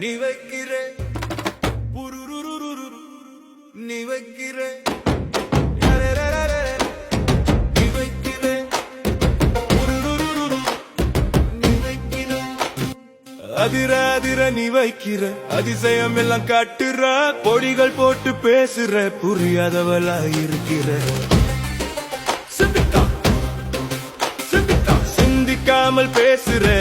நீ வைக்கிற புருருருருரு நீ வைக்கிற நீ நீ வைக்கிற அதிர அதிர நீ வைக்கிற அதிசயம் எல்லாம் காட்டுற பொடிகள் போட்டு பேசுற புரியாதவளா இருக்கிற சிந்திக்காமல் பேசுற.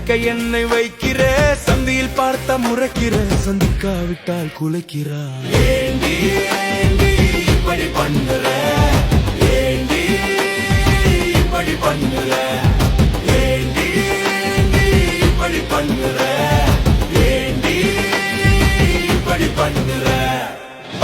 சிந்திக்க என்னை வைக்கிற சந்தியில் பார்த்த முறைக்கிற சந்திக்காவிட்டால் குலைக்கிறா. ஏண்டி இப்படி பண்ணுற? ஏண்டி இப்படி பண்ணுற? ஏண்டி இப்படி பண்ணுற? ஏண்டி இப்படி பண்ணுற?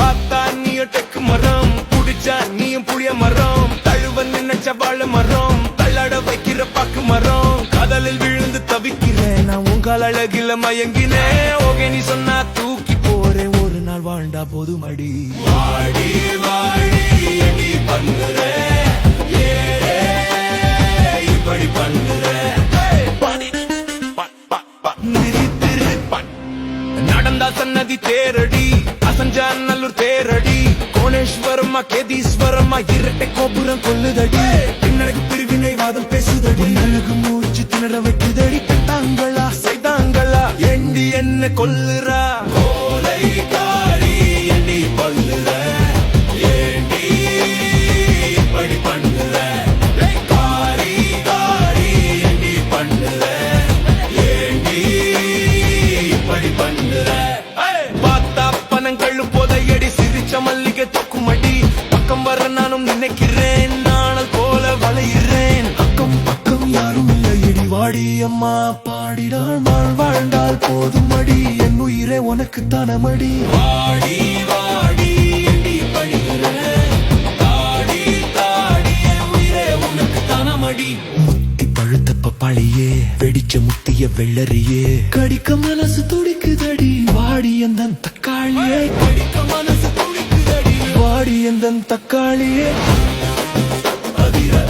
பார்த்தா நீயும் டெக்கு மரம் புடிச்சா நீயும் புளிய மரம் தழுவ நினைச்ச வாழ மரம் தள்ளாட வைக்கிற பாக்கு மரம் காதலில் விழுந்து தவிக்கிறேன் நான் உங்கள் அழகில மயங்கினேன். ஓகே நீ சொன்னா தூக்கி போறேன். ஒரு நாள் வாழ்ந்தா போதும் அடி. வாடி வாடி நீ பண்ணுற இப்படி பண்ணுற நடந்தா சன்னதி தேரடி அசஞ்சா நல்லூர் தேரடி. கோணேஸ்வரமா கேதீஸ்வரமா இரட்டை கோபுரம் கொல்லுதடி. பின்னழகு பிரிவினை வாதம் பேசுதடி. அழகு மூச்சு திணற வைக்க என்ன கொல்லுறா? அம்மா பாடிடாள் வாழ் போதும் அடி என் உயிரே உனக்கு தானமடி. வாடி வாடி எண்ணி படுகிறேன் தாடி தாடி என் உயிரே உனக்கு தானமடி. பழுத்த பப்பாளியே வெடிச்ச முத்திய வெள்ளரியே. கடிக்க மனசு துடிக்குதடி வாடி அந்த தக்காளியே. கடிக்க மனசு துடிக்குதடி. வாடி அந்த தக்காளியே. அதிர